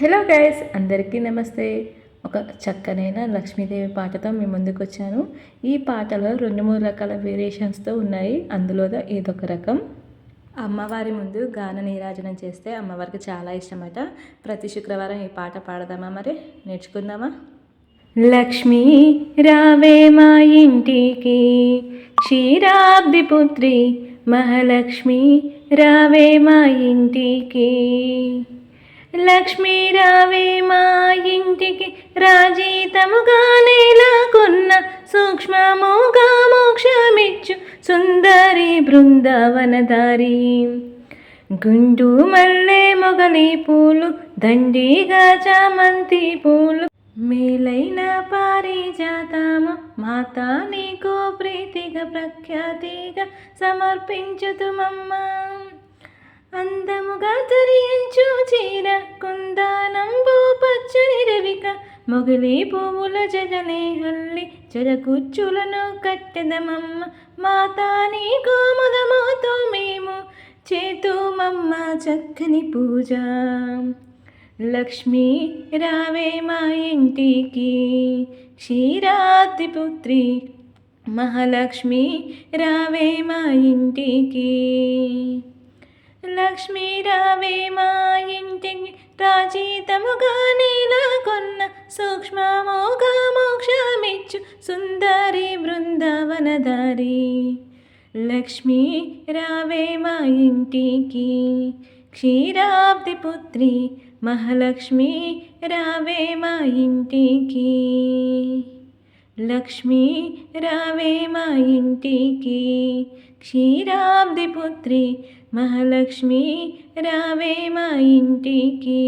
Hello guys అందరికీ నమస్తే. ఒక చక్కనైన లక్ష్మీదేవి పాటతో మీ ముందుకు వచ్చాను. ఈ పాటలో రెండు మూడు రకాల వేరియేషన్స్తో ఉన్నాయి. అందులో ఇదొక రకం? అమ్మవారి ముందు గాన నీరాజనం చేస్తే అమ్మవారికి చాలా ఇష్టమట. ప్రతి శుక్రవారం ఈ పాట పాడదామా మరి? నేర్చుకుందామా? లక్ష్మీ రావే మా ఇంటికి. క్షీరాబ్ది పుత్రి మహాలక్ష్మి రావే మా ఇంటికి. లక్ష్మీ రావే మా ఇంటికి రాజీతముగా నేలాకున్న సూక్ష్మముగా మోక్షమిచ్చు సుందరి బృందావనదారి గుండు మల్లె మొగలి పూలు దండిగా చామంతి పూలు. మేలైన పారిజాతము మాత నీకు ప్రీతిగా ప్రఖ్యాతిగా సమర్పించుతుమమ్మా. అందముగా తరించు చీర కొందానంబు పచ్చని రవిక. మొగలి పువ్వుల జగనే హల్లి జడకుచ్చులను కట్టెదమమ్మ. మాతా నీ మేము చేతుమమ్మ చక్కని పూజ. లక్ష్మీ రావే మా ఇంటికి క్షీరాతి పుత్రి మహాలక్ష్మి రావే మా ఇంటికి. లక్ష్మీ రావే మా ఇంటికి రాజీతముగా నీలాగొన్న సూక్ష్మముగా మోక్షమిచ్చు సుందరి బృందావనదారి లక్ష్మీ రావే మా ఇంటికి క్షీరాబ్ది పుత్రి మహాలక్ష్మి రావే మా ఇంటికి. లక్ష్మీ రావే మా ఇంటికి. క్షీరాబ్ది పుత్రి మహాలక్ష్మి రావే మా ఇంటికి.